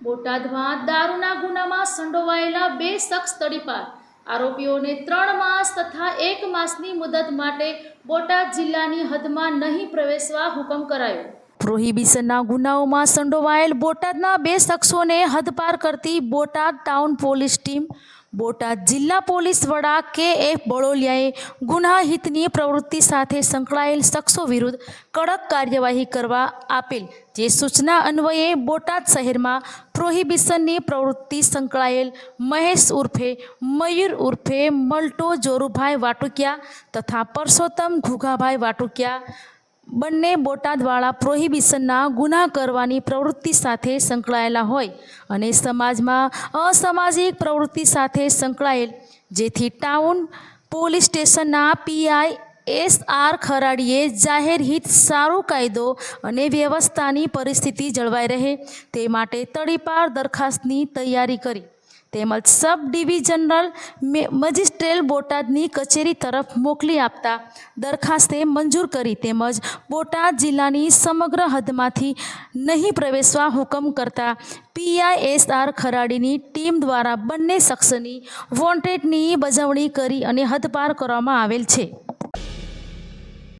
બોટાદમાં દારૂના ગુનામાં સંડોવાયેલા બે શખ્સ તડીપાર આરોપીઓને ત્રણ માસ તથા એક માસની મુદત માટે બોટાદ જિલ્લાની હદમાં નહીં પ્રવેશવા હુકમ કરાયો. પ્રોહિબિશનના ગુનાઓમાં સંડોવાયેલ બોટાદના બે શખ્સોને હદપાર કરતી Botad town police team Botad જિલ્લા પોલીસ વડા કે એફ બળોલિયાએ ગુનાહિતની પ્રવૃત્તિ સાથે સંકળાયેલ શખ્સો વિરુદ્ધ કડક કાર્યવાહી કરવા આપેલ. જે સૂચના અન્વયે બોટાદ શહેરમાં પ્રોહિબિશનની પ્રવૃત્તિ સંકળાયેલ મહેશ ઉર્ફે મયુર ઉર્ફે મલ્ટો જોરુભાઈ વાટુકિયા તથા પરસોત્તમ ઘુઘાભાઈ વાટુકિયા બંને બોટાદવાળા પ્રોહિબિશનના ગુના કરવાની પ્રવૃત્તિ સાથે સંકળાયેલા હોય અને સમાજમાં અસામાજિક પ્રવૃત્તિ સાથે સંકળાયેલ, જેથી ટાઉન પોલીસ સ્ટેશનના પીઆઈ એસ આર ખરાડીએ જાહેર હિત સારો કાયદો અને વ્યવસ્થાની પરિસ્થિતિ જળવાઈ રહે તે માટે તડીપાર દરખાસ્તની તૈયારી કરી. તેમજ સબ ડિવિઝનલ મે- મજિસ્ટ્રેલ બોટાદની કચેરી તરફ મોકલી આપતા દરખાસ્તે મંજૂર કરી તેમજ બોટાદ જિલ્લાની સમગ્ર હદમાંથી નહીં પ્રવેશવા હુકમ કરતા પીઆઈએસઆર ખરાડીની ટીમ દ્વારા બંને શખ્સની વોન્ટેડની બજવણી કરી અને હદપાર કરવામાં આવેલ છે.